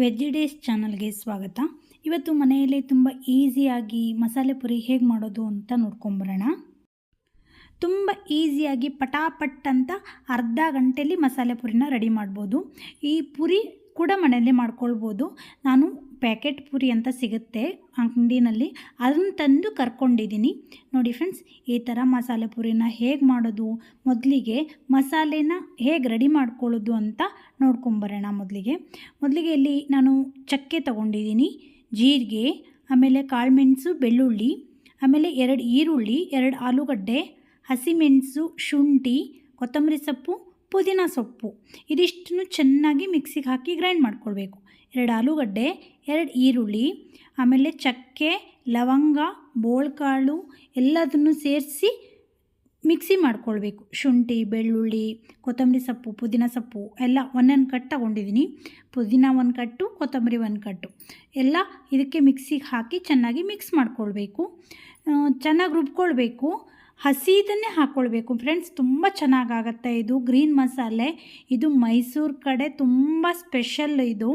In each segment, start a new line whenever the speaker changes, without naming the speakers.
Veg days ಚಾನಲ್ಗೆ ಸ್ವಾಗತ. ಇವತ್ತು ಮನೆಯಲ್ಲೇ ತುಂಬ ಈಸಿಯಾಗಿ ಮಸಾಲೆ ಪುರಿ ಹೇಗೆ ಮಾಡೋದು ಅಂತ ನೋಡ್ಕೊಂಬರೋಣ. ತುಂಬ ಈಸಿಯಾಗಿ ಪಟಾಪಟ್ ಅಂತ ಅರ್ಧ ಗಂಟೆಯಲ್ಲಿ ಮಸಾಲೆ ಪುರಿನ ರೆಡಿ ಮಾಡ್ಬೋದು. ಈ ಪುರಿ ಕೂಡ ಮನೆಯಲ್ಲೇ ಮಾಡ್ಕೊಳ್ಬೋದು. ನಾನು ಪ್ಯಾಕೆಟ್ ಪೂರಿ ಅಂತ ಸಿಗುತ್ತೆ ಅಂಗಡಿನಲ್ಲಿ ಅದನ್ನು ತಂದು ಕರ್ಕೊಂಡಿದ್ದೀನಿ. ನೋಡಿ ಫ್ರೆಂಡ್ಸ್, ಈ ಥರ ಮಸಾಲೆ ಪೂರಿನ ಹೇಗೆ ಮಾಡೋದು? ಮೊದಲಿಗೆ ಮಸಾಲೆನ ಹೇಗೆ ರೆಡಿ ಮಾಡ್ಕೊಳ್ಳೋದು ಅಂತ ನೋಡ್ಕೊಂಬರೋಣ ಮೊದಲಿಗೆ. ಮೊದಲಿಗೆ ಇಲ್ಲಿ ನಾನು ಚಕ್ಕೆ ತಗೊಂಡಿದ್ದೀನಿ, ಜೀರಿಗೆ, ಆಮೇಲೆ ಕಾಳುಮೆಣಸು, ಬೆಳ್ಳುಳ್ಳಿ, ಆಮೇಲೆ ಎರಡು ಈರುಳ್ಳಿ, ಎರಡು ಆಲೂಗಡ್ಡೆ, ಹಸಿಮೆಣಸು, ಶುಂಠಿ, ಕೊತ್ತಂಬರಿ ಸೊಪ್ಪು ಪುದೀನ ಸೊಪ್ಪು. ಇದಿಷ್ಟನ್ನು ಚೆನ್ನಾಗಿ ಮಿಕ್ಸಿಗೆ ಹಾಕಿ ಗ್ರೈಂಡ್ ಮಾಡ್ಕೊಳ್ಬೇಕು. ಎರಡು ಆಲೂಗಡ್ಡೆ, ಎರಡು ಈರುಳ್ಳಿ, ಆಮೇಲೆ ಚಕ್ಕೆ, ಲವಂಗ, ಬೋಳ್ಕಾಳು ಎಲ್ಲದನ್ನು ಸೇರಿಸಿ ಮಿಕ್ಸಿ ಮಾಡ್ಕೊಳ್ಬೇಕು. ಶುಂಠಿ, ಬೆಳ್ಳುಳ್ಳಿ, ಕೊತ್ತಂಬರಿ ಸೊಪ್ಪು, ಪುದೀನ ಸೊಪ್ಪು ಎಲ್ಲ ಒಂದೊಂದು ಕಟ್ ತಗೊಂಡಿದ್ದೀನಿ. ಪುದೀನ ಒಂದು ಕಟ್ಟು ಕೊತ್ತಂಬರಿ ಒಂದು ಕಟ್ಟು ಎಲ್ಲ ಇದಕ್ಕೆ ಮಿಕ್ಸಿಗೆ ಹಾಕಿ ಚೆನ್ನಾಗಿ ಮಿಕ್ಸ್ ಮಾಡ್ಕೊಳ್ಬೇಕು. ಚೆನ್ನಾಗಿ ರುಬ್ಕೊಳ್ಬೇಕು. ಹಸಿದನ್ನೇ ಹಾಕ್ಕೊಳ್ಬೇಕು ಫ್ರೆಂಡ್ಸ್ ತುಂಬ ಚೆನ್ನಾಗಾಗತ್ತೆ ಇದು. ಗ್ರೀನ್ ಮಸಾಲೆ, ಇದು ಮೈಸೂರು ಕಡೆ ತುಂಬ ಸ್ಪೆಷಲ್ ಇದು.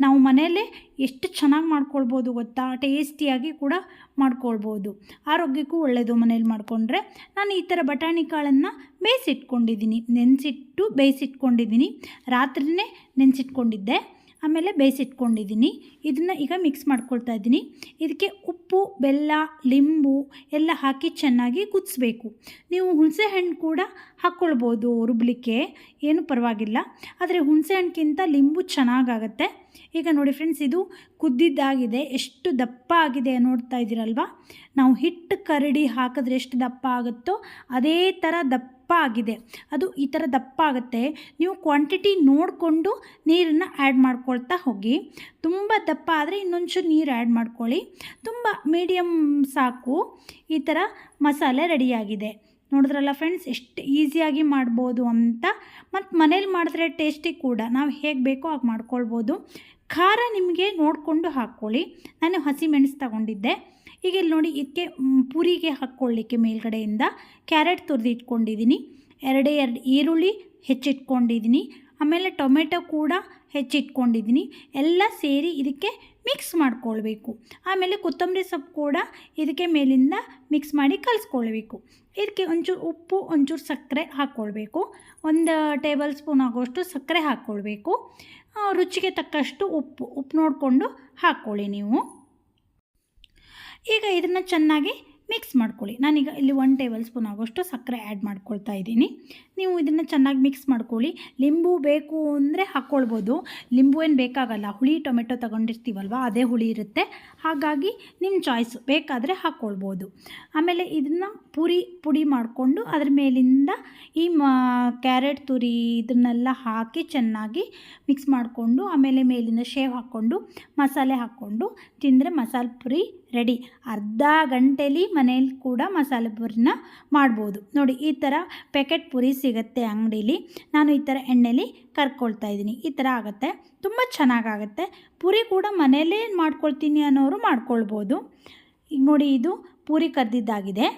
ನಾವು ಮನೆಯಲ್ಲೇ ಎಷ್ಟು ಚೆನ್ನಾಗಿ ಮಾಡ್ಕೊಳ್ಬೋದು ಗೊತ್ತಾ? ಟೇಸ್ಟಿಯಾಗಿ ಕೂಡ ಮಾಡ್ಕೊಳ್ಬೋದು. ಆರೋಗ್ಯಕ್ಕೂ ಒಳ್ಳೆಯದು ಮನೇಲಿ ಮಾಡಿಕೊಂಡ್ರೆ. ನಾನು ಈ ಥರ ಬಟಾಣಿ ಕಾಳನ್ನು ಬೇಯಿಸಿಟ್ಕೊಂಡಿದ್ದೀನಿ. ನೆನೆಸಿಟ್ಟು ಬೇಯಿಸಿಟ್ಕೊಂಡಿದ್ದೀನಿ. ರಾತ್ರಿಯೇ ನೆನೆಸಿಟ್ಕೊಂಡಿದ್ದೆ. ಆಮೇಲೆ ಬೇಯಿಸಿಟ್ಕೊಂಡಿದ್ದೀನಿ. ಇದನ್ನು ಈಗ ಮಿಕ್ಸ್ ಮಾಡ್ಕೊಳ್ತಾ ಇದ್ದೀನಿ. ಇದಕ್ಕೆ ಉಪ್ಪು, ಬೆಲ್ಲ, ಲಿಂಬು ಎಲ್ಲ ಹಾಕಿ ಚೆನ್ನಾಗಿ ಕುದಿಸ್ಬೇಕು. ನೀವು ಹುಣಸೆ ಹಣ್ಣು ಕೂಡ ಹಾಕ್ಕೊಳ್ಬೋದು ರುಬ್ಲಿಕ್ಕೆ. ಏನು ಪರವಾಗಿಲ್ಲ. ಆದರೆ ಹುಣಸೆ ಹಣ್ಣಿಗಿಂತ ಲಿಂಬು ಚೆನ್ನಾಗಾಗತ್ತೆ. ಈಗ ನೋಡಿ ಫ್ರೆಂಡ್ಸ್ ಇದು ಕುದ್ದಿದ್ದಾಗಿದೆ. ಎಷ್ಟು ದಪ್ಪ ಆಗಿದೆ ನೋಡ್ತಾ ಇದ್ದೀರಲ್ವ? ನಾವು ಹಿಟ್ಟು ಕರಡಿ ಹಾಕಿದ್ರೆ ಎಷ್ಟು ದಪ್ಪ ಆಗುತ್ತೋ ಅದೇ ಥರ ದಪ್ಪ ಆಗಿದೆ. ಅದು ಈ ಥರ ದಪ್ಪ ಆಗುತ್ತೆ. ನೀವು ಕ್ವಾಂಟಿಟಿ ನೋಡಿಕೊಂಡು ನೀರನ್ನು ಆ್ಯಡ್ ಮಾಡ್ಕೊಳ್ತಾ ಹೋಗಿ. ತುಂಬ ದಪ್ಪ ಆದರೆ ಇನ್ನೊಂಚೂರು ನೀರು ಆ್ಯಡ್ ಮಾಡ್ಕೊಳ್ಳಿ. ತುಂಬ ಮೀಡಿಯಮ್ ಸಾಕು. ಈ ಥರ ಮಸಾಲೆ ರೆಡಿಯಾಗಿದೆ ನೋಡಿದ್ರಲ್ಲ ಫ್ರೆಂಡ್ಸ್ ಎಷ್ಟು ಈಸಿಯಾಗಿ ಮಾಡ್ಬೋದು ಅಂತ. ಮತ್ತು ಮನೇಲಿ ಮಾಡಿದ್ರೆ ಟೇಸ್ಟಿ ಕೂಡ. ನಾವು ಹೇಗೆ ಬೇಕೋ ಹಾಗೆ ಮಾಡ್ಕೊಳ್ಬೋದು. ಖಾರ ನಿಮಗೆ ನೋಡಿಕೊಂಡು ಹಾಕ್ಕೊಳ್ಳಿ. ನಾನು ಹಸಿ ಮೆಣಸು ತಗೊಂಡಿದ್ದೆ. ಈಗ ಇಲ್ಲಿ ನೋಡಿ ಇದಕ್ಕೆ ಪೂರಿಗೆ ಹಾಕ್ಕೊಳ್ಳಿಕ್ಕೆ ಮೇಲ್ಗಡೆಯಿಂದ. ಕ್ಯಾರೆಟ್ ತುರಿದಿಟ್ಕೊಂಡಿದ್ದೀನಿ ಎರಡೇ, ಎರಡು ಈರುಳ್ಳಿ ಹೆಚ್ಚಿಟ್ಕೊಂಡಿದ್ದೀನಿ ಆಮೇಲೆ ಟೊಮೆಟೊ ಕೂಡ ಹೆಚ್ಚಿಟ್ಕೊಂಡಿದ್ದೀನಿ. ಎಲ್ಲ ಸೇರಿ ಇದಕ್ಕೆ ಮಿಕ್ಸ್ ಮಾಡ್ಕೊಳ್ಬೇಕು. ಆಮೇಲೆ ಕೊತ್ತಂಬರಿ ಸೊಪ್ಪು ಕೂಡ ಇದಕ್ಕೆ ಮೇಲಿಂದ ಮಿಕ್ಸ್ ಮಾಡಿ ಕಲಿಸ್ಕೊಳ್ಬೇಕು. ಇದಕ್ಕೆ ಒಂಚೂರು ಉಪ್ಪು, ಒಂಚೂರು ಸಕ್ಕರೆ ಹಾಕ್ಕೊಳ್ಬೇಕು. ಒಂದು ಟೇಬಲ್ ಸ್ಪೂನ್ ಆಗೋಷ್ಟು ಸಕ್ಕರೆ ಹಾಕ್ಕೊಳ್ಬೇಕು. ರುಚಿಗೆ ತಕ್ಕಷ್ಟು ಉಪ್ಪು ಉಪ್ಪು ನೋಡಿಕೊಂಡು ಹಾಕ್ಕೊಳ್ಳಿ ನೀವು. ಈಗ ಇದನ್ನು ಚೆನ್ನಾಗಿ ಮಿಕ್ಸ್ ಮಾಡ್ಕೊಳ್ಳಿ. ನಾನೀಗ ಇಲ್ಲಿ ಒನ್ ಟೇಬಲ್ ಸ್ಪೂನ್ ಆಗೋಷ್ಟು ಸಕ್ಕರೆ ಆ್ಯಡ್ ಮಾಡ್ಕೊಳ್ತಾ ಇದ್ದೀನಿ. ನೀವು ಇದನ್ನು ಚೆನ್ನಾಗಿ ಮಿಕ್ಸ್ ಮಾಡ್ಕೊಳ್ಳಿ. ಲಿಂಬು ಬೇಕು ಅಂದರೆ ಹಾಕ್ಕೊಳ್ಬೋದು. ಲಿಂಬು ಏನು ಬೇಕಾಗಲ್ಲ. ಹುಳಿ, ಟೊಮೆಟೊ ತಗೊಂಡಿರ್ತೀವಲ್ವ, ಅದೇ ಹುಳಿ ಇರುತ್ತೆ. ಹಾಗಾಗಿ ನಿಮ್ಮ ಚಾಯ್ಸು ಬೇಕಾದರೆ ಹಾಕ್ಕೊಳ್ಬೋದು. ಆಮೇಲೆ ಇದನ್ನು ಪುರಿ, ಪುಡಿ ಮಾಡಿಕೊಂಡು ಅದ್ರ ಮೇಲಿಂದ ಈ ಕ್ಯಾರೆಟ್ ತುರಿ ಇದನ್ನೆಲ್ಲ ಹಾಕಿ ಚೆನ್ನಾಗಿ ಮಿಕ್ಸ್ ಮಾಡಿಕೊಂಡು, ಆಮೇಲೆ ಮೇಲಿಂದ ಶೇವ್ ಹಾಕ್ಕೊಂಡು, ಮಸಾಲೆ ಹಾಕ್ಕೊಂಡು ತಿಂದರೆ ಮಸಾಲೆ ಪುರಿ ರೆಡಿ ಅರ್ಧ ಗಂಟೆಲಿ ಮನೇಲಿ ಕೂಡ ಮಸಾಲೆ ಪುರಿನ ಮಾಡ್ಬೋದು. ನೋಡಿ, ಈ ಥರ ಪ್ಯಾಕೆಟ್ ಪುರಿ ಸಿಗುತ್ತೆ ಅಂಗಡೀಲಿ. ನಾನು ಈ ಥರ ಎಣ್ಣೆಲಿ ಕರ್ಕೊಳ್ತಾ ಇದ್ದೀನಿ. ಈ ಥರ ಆಗುತ್ತೆ. ತುಂಬ ಚೆನ್ನಾಗಾಗುತ್ತೆ. ಪುರಿ ಕೂಡ ಮನೆಯಲ್ಲೇ ಮಾಡ್ಕೊಳ್ತೀನಿ ಅನ್ನೋರು ಮಾಡ್ಕೊಳ್ಬೋದು. ಈಗ ನೋಡಿ, ಇದು ಪೂರಿ ಕರ್ದಿದ್ದಾಗಿದೆ.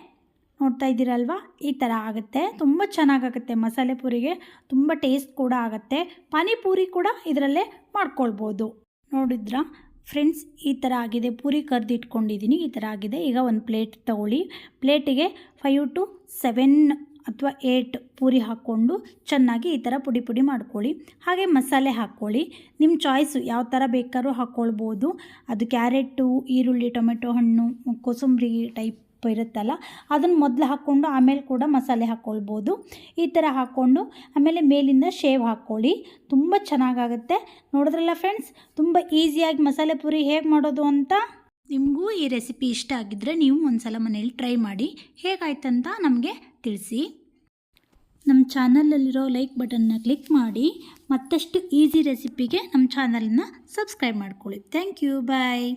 ನೋಡ್ತಾ ಇದ್ದೀರಲ್ವ? ಈ ಥರ ಆಗುತ್ತೆ. ತುಂಬ ಚೆನ್ನಾಗಾಗುತ್ತೆ ಮಸಾಲೆ ಪೂರಿಗೆ. ತುಂಬ ಟೇಸ್ಟ್ ಕೂಡ ಆಗುತ್ತೆ. ಪಾನಿಪೂರಿ ಕೂಡ ಇದರಲ್ಲೇ ಮಾಡ್ಕೊಳ್ಬೋದು. ನೋಡಿದ್ರಾ? ಫ್ರೆಂಡ್ಸ್, ಈ ಥರ ಆಗಿದೆ. ಪೂರಿ ಕರೆದಿಟ್ಕೊಂಡಿದ್ದೀನಿ ಈ ಥರ ಆಗಿದೆ. ಈಗ ಒಂದು ಪ್ಲೇಟ್ ತಗೊಳ್ಳಿ. ಪ್ಲೇಟಿಗೆ ಫೈವ್ ಟು ಸೆವೆನ್ ಅಥವಾ ಏಟ್ ಪೂರಿ ಹಾಕ್ಕೊಂಡು ಚೆನ್ನಾಗಿ ಈ ಥರ ಪುಡಿ ಪುಡಿ ಮಾಡ್ಕೊಳ್ಳಿ. ಹಾಗೆ ಮಸಾಲೆ ಹಾಕ್ಕೊಳ್ಳಿ. ನಿಮ್ಮ ಚಾಯ್ಸು ಯಾವ ಥರ ಬೇಕಾದ್ರೂ ಹಾಕ್ಕೊಳ್ಬೋದು. ಅದು ಕ್ಯಾರೆಟು, ಈರುಳ್ಳಿ, ಟೊಮೆಟೊ ಹಣ್ಣು, ಕೋಸಂಬರಿ ಟೈಪ್ ಇರುತ್ತಲ್ಲ, ಅದನ್ನು ಮೊದಲು ಹಾಕ್ಕೊಂಡು ಆಮೇಲೆ ಕೂಡ ಮಸಾಲೆ ಹಾಕ್ಕೊಳ್ಬೋದು. ಈ ಥರ ಹಾಕ್ಕೊಂಡು ಆಮೇಲೆ ಮೇಲಿಂದ ಶೇವ್ ಹಾಕ್ಕೊಳ್ಳಿ. ತುಂಬ ಚೆನ್ನಾಗಾಗುತ್ತೆ. ನೋಡಿದ್ರಲ್ಲ ಫ್ರೆಂಡ್ಸ್, ತುಂಬ ಈಸಿಯಾಗಿ ಮಸಾಲೆ ಪೂರಿ ಹೇಗೆ ಮಾಡೋದು ಅಂತ? ನಿಮಗೂ ಈ ರೆಸಿಪಿ ಇಷ್ಟ ಆಗಿದ್ದರೆ ನೀವು ಒಂದ್ಸಲ ಮನೇಲಿ ಟ್ರೈ ಮಾಡಿ, ಹೇಗಾಯ್ತಂತ ನಮಗೆ ತಿಳಿಸಿ. ನಮ್ಮ ಚಾನಲಲ್ಲಿರೋ ಲೈಕ್ ಬಟನ್ನ ಕ್ಲಿಕ್ ಮಾಡಿ, ಮತ್ತಷ್ಟು ಈಸಿ ರೆಸಿಪಿಗೆ ನಮ್ಮ ಚಾನಲನ್ನು ಸಬ್ಸ್ಕ್ರೈಬ್ ಮಾಡ್ಕೊಳ್ಳಿ. Thank you, bye.